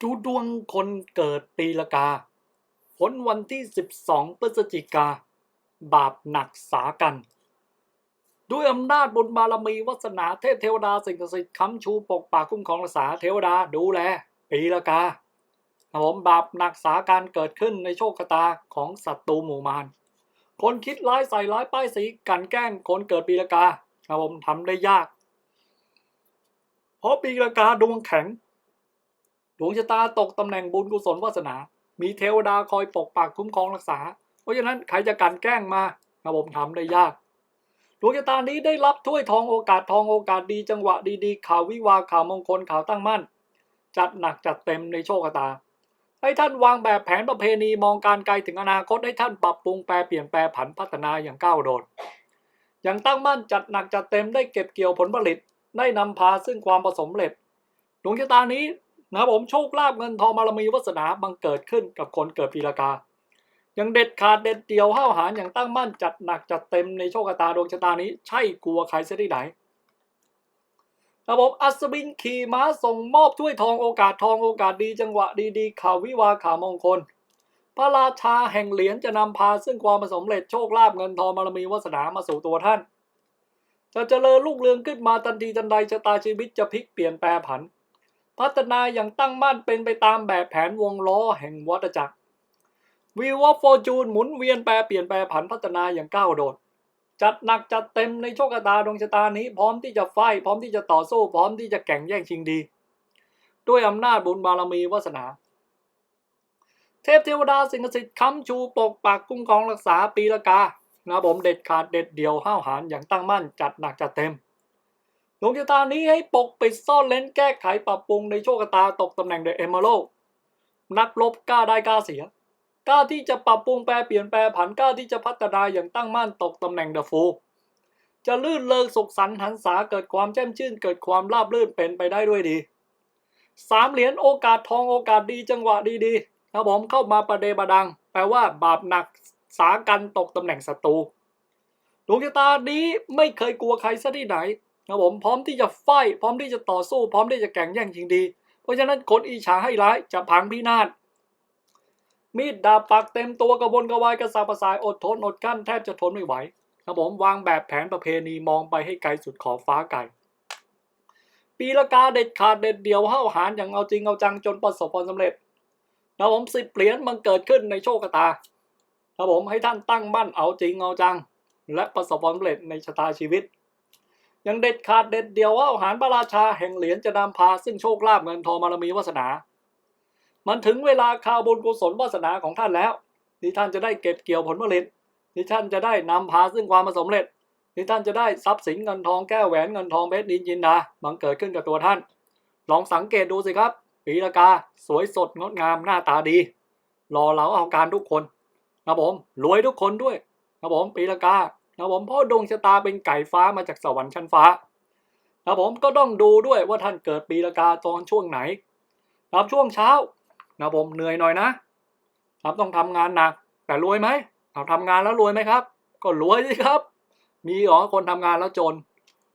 ดูดวงคนเกิดปีละกา ผลวันที่ 12 พฤศจิกา บาปหนักสากัน ด้วยอำนาจบุญบารมีวัสนาเทพเทวดาสิ่งศักดิ์สิทธิ์ค้ำชูปกปากคุ้มครองรักษาเทวดาดูแล ปีละกาผมบาปหนักสาการเกิดขึ้นในโชคชะตาของศัตรูหมู่มารคนคิดร้ายใส่ร้ายป้ายสีกันแกล้งคนเกิดปีละกาครับผมทำได้ยาก เพราะปีละกาดวงแข็ง ดวงชะตาตกตำแหน่งบุญกุศลวาสนา มีเทวดาคอยปกปักคุ้มครองรักษา เพราะฉะนั้นใครจะกลันแกล้งมารับผมทำได้ยากดวงชะตานี้ได้รับถ้วยทองโอกาสทองโอกาสดีจังหวะดีๆ ข่าววิวาข่าวมงคลข่าวตั้งมั่น จัดหนักจัดเต็มในโชคชะตา ให้ท่านวางแบบแผนประเพณีมองการไกลถึงอนาคตให้ท่านปรับปรุงแปลเปลี่ยนแปลผันพัฒนาอย่างก้าวโดดอย่างตั้งมั่นจัดหนักจัดเต็มได้เก็บเกี่ยวผลผลิต ได้นำพาซึ่งความประสบเร็จดวงชะตานี้ นะครับผมโชคลาภเงินทองบารมีวาสนาบังเกิดขึ้นกับคนเกิดปีละกายังเด็ดขาดเด็ดเดี่ยวห้าวหาญอย่างตั้งมั่นจัดหนักจัดเต็มในโชคชะตาดวงชะตานี้ใช่กลัวใครเสียที่ไหนระบบอัศวินขี่ม้าส่งมอบถ้วยทองโอกาสทองโอกาสดีจังหวะดีๆข่าววิวาข่าวมงคล พระราชาแห่งเหรียญจะนำพาซึ่งความประสบเร็จโชคลาภเงินทองบารมีวาสนามาสู่ตัวท่าน จะเจริญรุ่งเรืองขึ้นมาทันทีทันใดชะตาชีวิตจะพลิกเปลี่ยนแปลผัน พัฒนาอย่างตั้งมั่นเป็นไปตามแบบแผนวงล้อแห่งวัฏจักรวิวอฟฟอร์จูนหมุนเวียนแปรเปลี่ยนแปลผันพัฒนาอย่างก้าวโดด จัดหนักจัดเต็มในโชคชะตาดวงชะตานี้ พร้อมที่จะไฟพร้อมที่จะต่อสู้ พร้อมที่จะแข่งแย่งชิงดี ด้วยอำนาจบุญบารมีวาสนา เทพเทวดาสิงสิทธิ์ค้ำชูปกปักคุ้มครองรักษาปีละกานะผมเด็ดขาดเด็ดเดี่ยวห้าวหาญอย่างตั้งมั่น จัดหนักจัดเต็ม ดวงชะตานี้ให้ปกปิดซ่อนเลนแก้ไขปรับปรุงในโชคชะตาตกตำแหน่งเดอะเอมเมอรัลนักลบกล้าได้กล้าเสียกล้าที่จะปรับปรุงแปลเปลี่ยนแปลผันกล้าที่จะพัฒนาอย่างตั้งมั่นตกตำแหน่งเดอะฟูจะลื่นเลิกสุขสันต์หันษาเกิดความแจ่มชื่นเกิดความราบรื่นเป็นไปได้ด้วยดีสามเหรียญโอกาสทองโอกาสดีจังหวะดีๆครับผมเข้ามาประเดประดัง แปลว่าบาปหนักสากันตกตำแหน่งศัตรูดวงชะตานี้ไม่เคยกลัวใครซะที่ไหน ครับผมพร้อมที่จะไฟพร้อมที่จะต่อสู้ พร้อมที่จะแข่งแย่งชิงดี เพราะฉะนั้นคนอิจฉาให้ร้ายจะพังพินาศมีดดาบปักเต็มตัวกระวนกระวายกระสับกระส่ายอดทนอดกั้นแทบจะทนไม่ไหวครับผมวางแบบแผนประเพณีมองไปให้ไกลสุดขอบฟ้าไกลปีละกาเด็ดขาดเด็ดเดียวห้าวหาญอย่างเอาจริงเอาจังจนประสบความสำเร็จครับผมสิบเหรียญมันเกิดขึ้นในโชคชะตาครับผมให้ท่านตั้งมั่นเอาจริงเอาจัง และประสบความสำเร็จในชะตาชีวิต ยังเด็ดขาดเด็ดเดียวว่าหารพระราชาแห่งเหรียญจะนำพาซึ่งโชคลาภเงินทองบารมีวาสนา มันถึงเวลาข่าวบุญกุศลวาสนาของท่านแล้วที่ท่านจะได้เก็บเกี่ยวผลผลิตที่ท่านจะได้นำพาซึ่งความสำเร็จที่ท่านจะได้ทรัพย์สินเงินทองแก้วแหวนเงินทองเพชรนินจินดาบังเกิดขึ้นกับตัวท่าน ลองสังเกตดูสิครับปีละกาสวยสดงดงามหน้าตาดี รอเราเอาการทุกคนครับผมรวยทุกคนด้วยครับผมปีละกา ครับผมเพราะดวงชะตาเป็นไก่ฟ้ามาจากสวรรค์ชั้นฟ้าครับผมก็ต้องดูด้วยว่าท่านเกิดปีละกาตอนช่วงไหนครับช่วงเช้านะผมเหนื่อยหน่อยนะครับต้องทำงานหนักแต่รวยไหมเอาทำงานแล้วรวยไหมครับ ก็รวยสิครับ มีหรอคนทำงานแล้วจน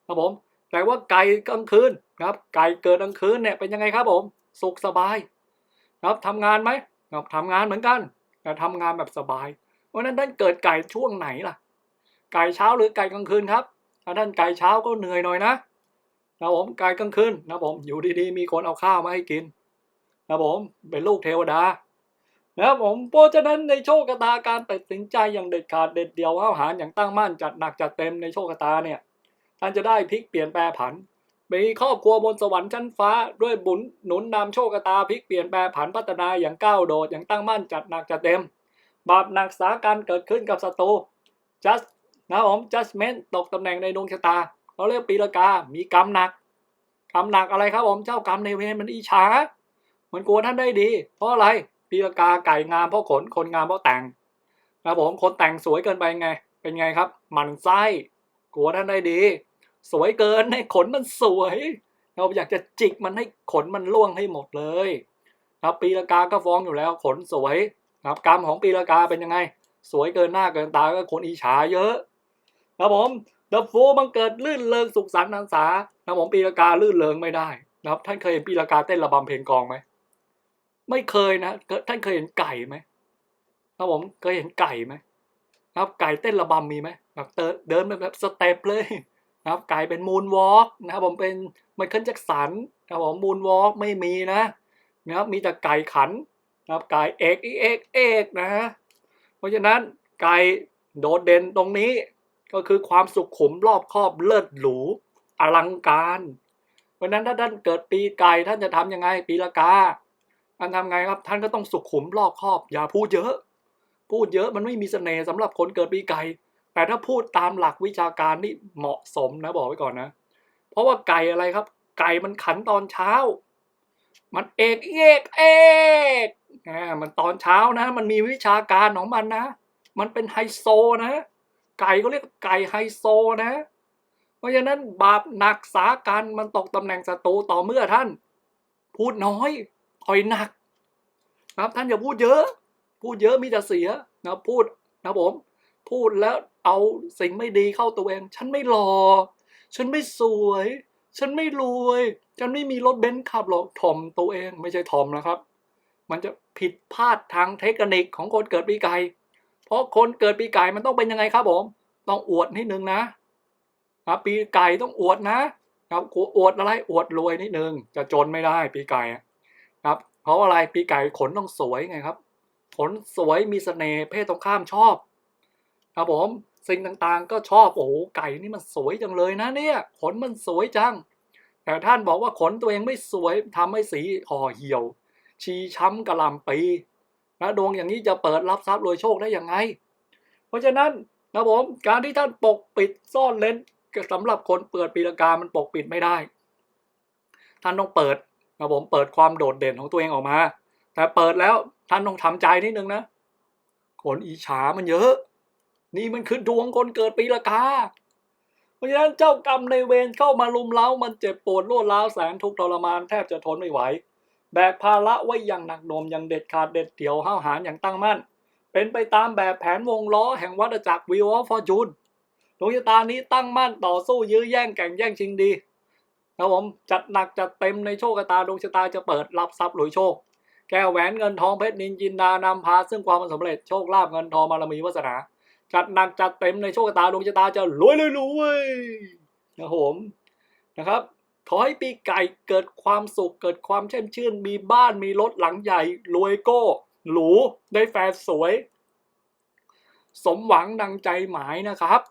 ครับผมแต่ว่าไก่กลางคืนครับไก่เกิดกลางคืนเนี่ยเป็นยังไงครับผมสุขสบายครับทำงานไหมครับทำงานเหมือนกันแต่ทำงานแบบสบายเพราะนั้นท่านเกิดไก่ช่วงไหนล่ะ ไก่เช้าหรือไก่กลางคืนครับถ้าท่านไก่เช้าก็เหนื่อยหน่อยนะนะผมไก่กลางคืนนะผมอยู่ดีๆมีคนเอาข้าวมาให้กินนะผมเป็นลูกเทวดานะผมเพราะฉะนั้นในโชคชะตาการตัดสินใจอย่างเด็ดขาดเด็ดเดี่ยวห้าวหาญอย่างตั้งมั่นจัดหนักจัดเต็มในโชคชะตาเนี่ยท่านจะได้พลิกเปลี่ยนแปลผันมีครอบครัวบนสวรรค์ชั้นฟ้าด้วยบุญหนุนนำโชคชะตาพลิกเปลี่ยนแปลผันพัฒนาอย่างก้าวโดดอย่างตั้งมั่นจัดหนักจัดเต็ม บาปหนักสาการเกิดขึ้นกับศัตรู just นะครับผม judgment ตกตำแหน่งในดวงชะตาเขาเรียกปีละกา มีกรรมหนักกรรมหนักอะไรครับผม เจ้ากรรมในเวรมันอิจฉามันกลัวท่านได้ดี เพราะอะไร ปีละกาไก่งามเพราะขน คนงามเพราะแต่งนะครับผม คนแต่งสวยเกินไปไง เป็นไงครับ มันไส้ กลัวท่านได้ดี สวยเกินให้ขนมันสวย เราอยากจะจิกมันให้ขนมันล่วงให้หมดเลยครับปีละกาก็ฟ้องอยู่แล้ว ขนสวยครับกรรมของปีละกาเป็นยังไง สวยเกินหน้าเกินตาก็คนอิจฉาเยอะ ครับผมเดอะฟูมันเกิดลื่นเริงสุขสันต์นันษาครับผมปีละกาลื่นเริงไม่ได้นะครับ ท่านเคยเห็นปีละกาเต้นระบำเพลงกองไหมไม่เคยนะท่านเคยเห็นไก่ไหมครับผมเคยเห็นไก่ไหมครับไก่เต้นระบำมีไหมแบบเดินแบบสเต็ปเลยนะครับไก่เป็นมูนวอล์กนะครับผมเป็นไมเคิลแจ็คสันนะครับผมมูนวอล์กไม่มีนะนะครับมีแต่ไก่ขันนะครับไก่เอกเอกเอกนะฮะเพราะฉะนั้นไก่โดดเด่นตรงนี้ ก็คือความสุขุมรอบครอบเลิศหรูอลังการเพราะนั้นถ้าท่านเกิดปีไก่ท่านจะทำยังไง ปีละกาท่านทำไงครับ ท่านก็ต้องสุขุมรอบครอบ อย่าพูดเยอะ พูดเยอะมันไม่มีเสน่ห์สำหรับคนเกิดปีไก่แต่ถ้าพูดตามหลักวิชาการนี่เหมาะสมนะบอกไว้ก่อนนะ เพราะว่าไก่อะไรครับ ไก่มันขันตอนเช้า มันเอกเอกเอกอ่ามันตอนเช้านะ มันมีวิชาการของมันนะ มันเป็นไฮโซนะ ไก่ก็เรียกไก่ไฮโซนะ เพราะฉะนั้นบาปหนักสากันมันตกตำแหน่งศัตรูต่อเมื่อท่าน พูดน้อยต่อยหนักนะครับท่านอย่าพูดเยอะ พูดเยอะมีแต่เสียนะพูดนะผม พูดแล้วเอาสิ่งไม่ดีเข้าตัวเอง ฉันไม่หล่อฉันไม่สวย ฉันไม่รวย ฉันไม่มีรถเบนซ์ขับหรอกถ่อมตัวเองไม่ใช่ถ่อมนะครับ มันจะผิดพลาดทางเทคนิคของคนเกิดปีไก่ เพราะคนเกิดปีไก่มันต้องเป็นยังไงครับผม ต้องอวดนิดนึงนะครับปีไก่ต้องอวดนะครับอวดอะไรอวดรวยนิดนึง จะจนไม่ได้ปีไก่ครับ เพราะอะไรปีไก่ขนต้องสวยไงครับ ขนสวยมีเสน่ห์เพศตรงข้ามชอบ ครับผมสิ่งต่างๆ ก็ชอบโอ้โหไก่นี่มันสวยจังเลยนะเนี่ย ขนมันสวยจัง แต่ท่านบอกว่าขนตัวเองไม่สวยทำให้สีห่อเหี่ยว ชีช้ำกระลำปี นะดวงอย่างนี้จะเปิดรับทรัพย์รวยโชคได้อยังไง เพราะฉะนั้นนะผมการที่ท่านปกปิดซ่อนเลนสำหรับคนเปิดปีละกามันปกปิดไม่ได้ ท่านต้องเปิดนะผมเปิดความโดดเด่นของตัวเองออกมา แต่เปิดแล้วท่านต้องทำใจนิดนึงนะคนอิจฉามันเยอะ นี่มันคือดวงคนเกิดปีละกาเพราะฉะนั้นเจ้ากรรมในเวรเข้ามาลุมเล้ามันเจ็บปวดรวดร้าวแสนทุกข์ทรมานแทบจะทนไม่ไหว แบกภาระไว้อย่างหนักหน่วงอย่างเด็ดขาดเด็ดเดี่ยวห้าวหาญอย่างตั้งมั่น เป็นไปตามแบบแผนวงล้อแห่งวัฏจักรวิวอฟฟอร์จูนดวงชะตานี้ตั้งมั่นต่อสู้ยื้อแย่งแข่งแย่งชิงดีนะผมจัดหนักจัดเต็มในโชคชะตาดวงชะตาจะเปิดรับทรัพย์รวยโชค แก้วแหวนเงินทองเพชรนินจินดานำพาซึ่งความสำเร็จโชคลาภเงินทองบารมีวาสนาจัดหนักจัดเต็มในโชคชะตาดวงชะตาจะรวยเลยรวยนะผมนะครับ ขอให้ปีไก่เกิดความสุขเกิดความแช่มชื่น มีบ้านมีรถหลังใหญ่ รวยโก้ หรู ได้แฟนสวย สมหวังดังใจหมายนะครับ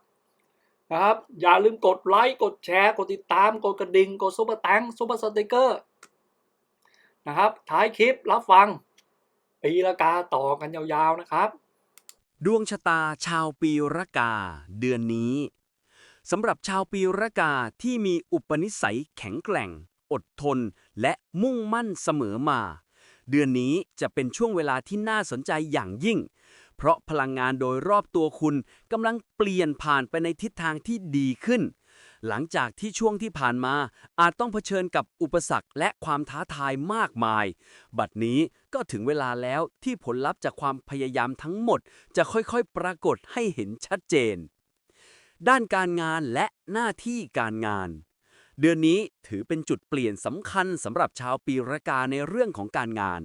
นะครับ อย่าลืมกดไลค์กดแชร์ กดติดตาม กดกระดิ่ง กดซุปเปอร์แตงซุปเปอร์สติกเกอร์นะครับ ท้ายคลิปรับฟัง ปีละกาต่อกันยาวๆนะครับ ดวงชะตาชาวปีระกา เดือนนี้ สำหรับชาวปีระกาที่มีอุปนิสัยแข็งแกร่ง อดทน และมุ่งมั่นเสมอมา เดือนนี้จะเป็นช่วงเวลาที่น่าสนใจอย่างยิ่ง เพราะพลังงานโดยรอบตัวคุณกำลังเปลี่ยนผ่านไปในทิศทางที่ดีขึ้น หลังจากที่ช่วงที่ผ่านมาอาจต้องเผชิญกับอุปสรรคและความท้าทายมากมาย บัดนี้ก็ถึงเวลาแล้วที่ผลลัพธ์จากความพยายามทั้งหมด จะค่อยๆ ปรากฏให้เห็นชัดเจน ด้านการงานและหน้าที่การงาน เดือนนี้ถือเป็นจุดเปลี่ยนสำคัญสำหรับชาวปีระกาในเรื่องของการงาน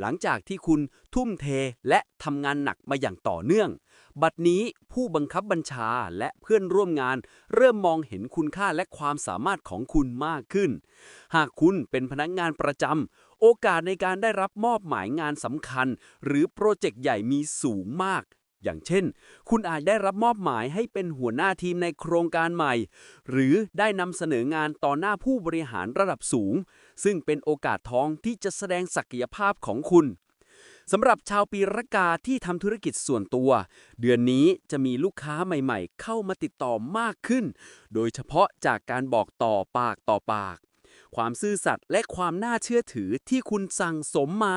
หลังจากที่คุณทุ่มเทและทำงานหนักมาอย่างต่อเนื่อง บัดนี้ผู้บังคับบัญชาและเพื่อนร่วมงาน เริ่มมองเห็นคุณค่าและความสามารถของคุณมากขึ้น หากคุณเป็นพนักงานประจำโอกาสในการได้รับมอบหมายงานสำคัญ หรือโปรเจกต์ใหญ่มีสูงมาก อย่างเช่น คุณอาจได้รับมอบหมายให้เป็นหัวหน้าทีมในโครงการใหม่ หรือได้นำเสนองานต่อหน้าผู้บริหารระดับสูง ซึ่งเป็นโอกาสทองที่จะแสดงศักยภาพของคุณสำหรับชาวปีระกาที่ทำธุรกิจส่วนตัว เดือนนี้จะมีลูกค้าใหม่ๆ เข้ามาติดต่อมากขึ้น โดยเฉพาะจากการบอกต่อปากต่อปาก ความซื่อสัตย์และความน่าเชื่อถือที่คุณสั่งสมมา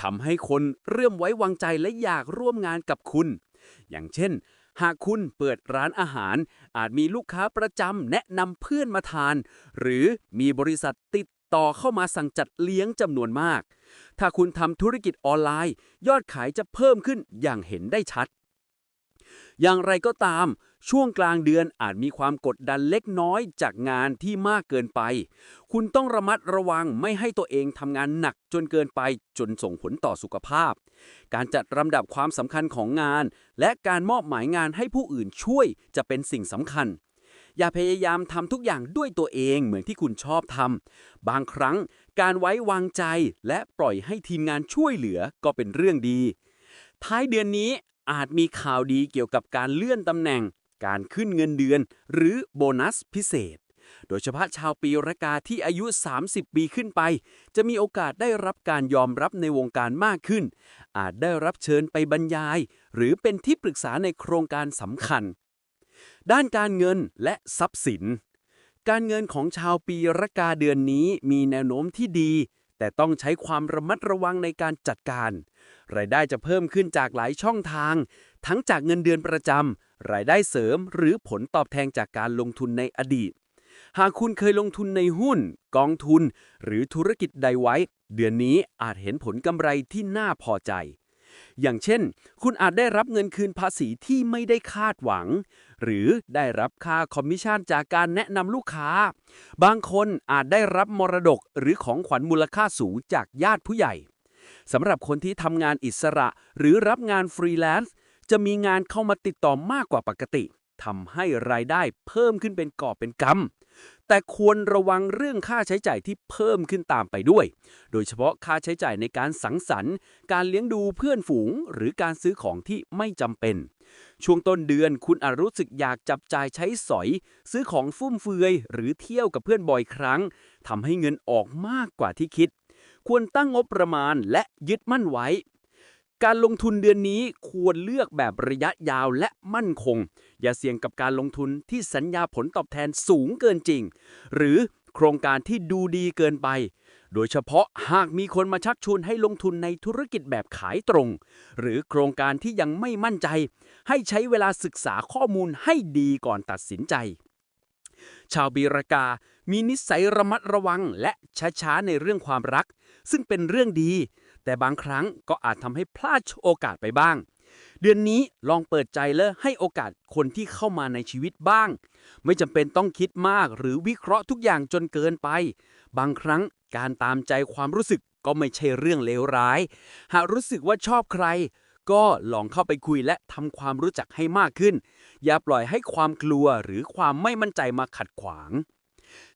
ทำให้คนเริ่มไว้วางใจและอยากร่วมงานกับคุณ อย่างเช่น หากคุณเปิดร้านอาหาร อาจมีลูกค้าประจำแนะนำเพื่อนมาทาน หรือมีบริษัทติดต่อเข้ามาสั่งจัดเลี้ยงจำนวนมาก ถ้าคุณทำธุรกิจออนไลน์ ยอดขายจะเพิ่มขึ้นอย่างเห็นได้ชัด อย่างไรก็ตาม ช่วงกลางเดือนอาจมีความกดดันเล็กน้อยจากงานที่มากเกินไป คุณต้องระมัดระวังไม่ให้ตัวเองทำงานหนักจนเกินไปจนส่งผลต่อสุขภาพ การจัดลำดับความสำคัญของงาน และการมอบหมายงานให้ผู้อื่นช่วยจะเป็นสิ่งสำคัญอย่าพยายามทำทุกอย่างด้วยตัวเองเหมือนที่คุณชอบทำ บางครั้งการไว้วางใจและปล่อยให้ทีมงานช่วยเหลือก็เป็นเรื่องดี ท้ายเดือนนี้ อาจมีข่าวดีเกี่ยวกับการเลื่อนตำแหน่ง การขึ้นเงินเดือน หรือโบนัสพิเศษ โดยเฉพาะชาวปีรากาที่อายุ 30 ปีขึ้นไป จะมีโอกาสได้รับการยอมรับในวงการมากขึ้น อาจได้รับเชิญไปบรรยาย หรือเป็นที่ปรึกษาในโครงการสำคัญ ด้านการเงินและทรัพย์สิน การเงินของชาวปีรากาเดือนนี้มีแนวโน้มที่ดี แต่ต้องใช้ความระมัดระวังในการจัดการ รายได้จะเพิ่มขึ้นจากหลายช่องทาง ทั้งจากเงินเดือนประจำ รายได้เสริม หรือผลตอบแทนจากการลงทุนในอดีต หากคุณเคยลงทุนในหุ้น กองทุน หรือธุรกิจใดไว้ เดือนนี้อาจเห็นผลกำไรที่น่าพอใจ อย่างเช่น คุณอาจได้รับเงินคืนภาษีที่ไม่ได้คาดหวัง หรือได้รับค่าคอมมิชชั่นจากการแนะนำลูกค้า บางคนอาจได้รับมรดกหรือของขวัญมูลค่าสูงจากญาติผู้ใหญ่สำหรับคนที่ทำงานอิสระหรือรับงานฟรีแลนซ์จะมีงานเข้ามาติดต่อมากกว่าปกติ ทำให้รายได้เพิ่มขึ้นเป็นกอบเป็นกำ แต่ควรระวังเรื่องค่าใช้จ่ายที่เพิ่มขึ้นตามไปด้วย โดยเฉพาะค่าใช้จ่ายในการสังสรรค์ การเลี้ยงดูเพื่อนฝูง หรือการซื้อของที่ไม่จำเป็น ช่วงต้นเดือนคุณอาจรู้สึกอยากจับจ่ายใช้สอย ซื้อของฟุ่มเฟือย หรือเที่ยวกับเพื่อนบ่อยครั้งทำให้เงินออกมากกว่าที่คิด ควรตั้งงบประมาณและยึดมั่นไว้ การลงทุนเดือนนี้ควรเลือกแบบระยะยาวและมั่นคง อย่าเสี่ยงกับการลงทุนที่สัญญาผลตอบแทนสูงเกินจริง หรือโครงการที่ดูดีเกินไป โดยเฉพาะหากมีคนมาชักชวนให้ลงทุนในธุรกิจแบบขายตรง หรือโครงการที่ยังไม่มั่นใจ ให้ใช้เวลาศึกษาข้อมูลให้ดีก่อนตัดสินใจ ชาวบีรากามีนิสัยระมัดระวังและช้าๆในเรื่องความรัก ซึ่งเป็นเรื่องดี แต่บางครั้งก็อาจทำให้พลาดโอกาสไปบ้าง เดือนนี้ลองเปิดใจและให้โอกาสคนที่เข้ามาในชีวิตบ้าง ไม่จำเป็นต้องคิดมากหรือวิเคราะห์ทุกอย่างจนเกินไป บางครั้งการตามใจความรู้สึกก็ไม่ใช่เรื่องเลวร้าย หากรู้สึกว่าชอบใคร ก็ลองเข้าไปคุยและทำความรู้จักให้มากขึ้น อย่าปล่อยให้ความกลัวหรือความไม่มั่นใจมาขัดขวาง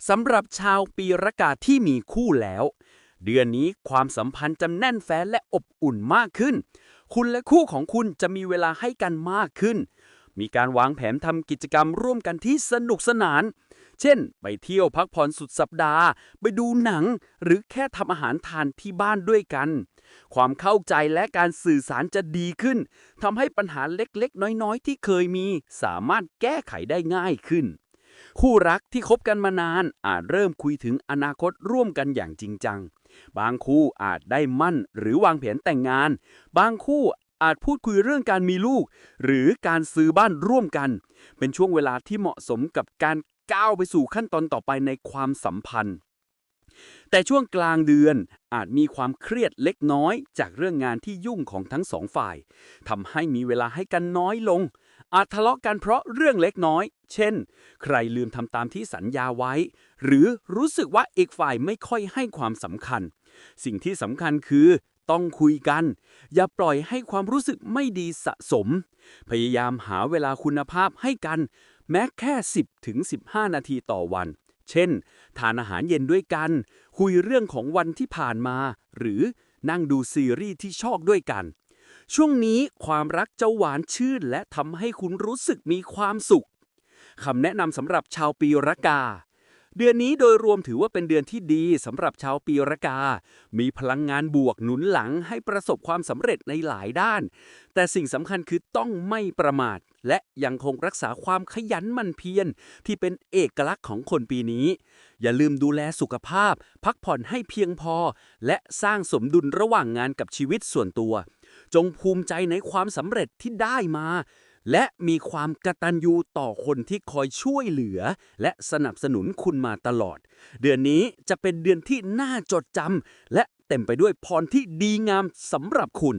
สำหรับชาวปีรากาที่มีคู่แล้ว เดือนนี้ความสัมพันธ์จะแน่นแฟ้นและอบอุ่นมากขึ้น คุณและคู่ของคุณจะมีเวลาให้กันมากขึ้น มีการวางแผนทำกิจกรรมร่วมกันที่สนุกสนาน เช่น ไปเที่ยวพักผ่อนสุดสัปดาห์ ไปดูหนัง หรือแค่ทำอาหารทานที่บ้านด้วยกัน ความเข้าใจและการสื่อสารจะดีขึ้นทำให้ปัญหาเล็กๆ น้อยๆ ที่เคยมี สามารถแก้ไขได้ง่ายขึ้นคู่รักที่คบกันมานานอาจเริ่มคุยถึงอนาคตร่วมกันอย่างจริงจัง บางคู่อาจได้มั่นหรือวางแผนแต่งงาน บางคู่อาจพูดคุยเรื่องการมีลูก หรือการซื้อบ้านร่วมกัน เป็นช่วงเวลาที่เหมาะสมกับการก้าวไปสู่ขั้นตอนต่อไปในความสัมพันธ์ แต่ช่วงกลางเดือนอาจมีความเครียดเล็กน้อยจากเรื่องงานที่ยุ่งของทั้งสองฝ่ายทำให้มีเวลาให้กันน้อยลง อาจทะเลาะกันเพราะเรื่องเล็กน้อย เช่น ใครลืมทำตามที่สัญญาไว้ หรือรู้สึกว่าอีกฝ่ายไม่ค่อยให้ความสำคัญ สิ่งที่สำคัญคือต้องคุยกัน อย่าปล่อยให้ความรู้สึกไม่ดีสะสม พยายามหาเวลาคุณภาพให้กัน แม้แค่ 10ถึง15 นาทีต่อวัน เช่น ทานอาหารเย็นด้วยกัน คุยเรื่องของวันที่ผ่านมา หรือนั่งดูซีรีส์ที่ชอบด้วยกัน ช่วงนี้ความรักจะหวานชื่นและทำให้คุณรู้สึกมีความสุขคำแนะนำสำหรับชาวปีรากา เดือนนี้โดยรวมถือว่าเป็นเดือนที่ดีสำหรับชาวปีรากา มีพลังงานบวกหนุนหลังให้ประสบความสำเร็จในหลายด้าน แต่สิ่งสำคัญคือต้องไม่ประมาท และยังคงรักษาความขยันมั่นเพียรที่เป็นเอกลักษณ์ของคนปีนี้ อย่าลืมดูแลสุขภาพ พักผ่อนให้เพียงพอ และสร้างสมดุลระหว่างงานกับชีวิตส่วนตัว จงภูมิใจในความสำเร็จที่ได้มา และมีความกตัญญูต่อคนที่คอยช่วยเหลือ และสนับสนุนคุณมาตลอด เดือนนี้จะเป็นเดือนที่น่าจดจำและเต็มไปด้วยพรที่ดีงามสำหรับคุณ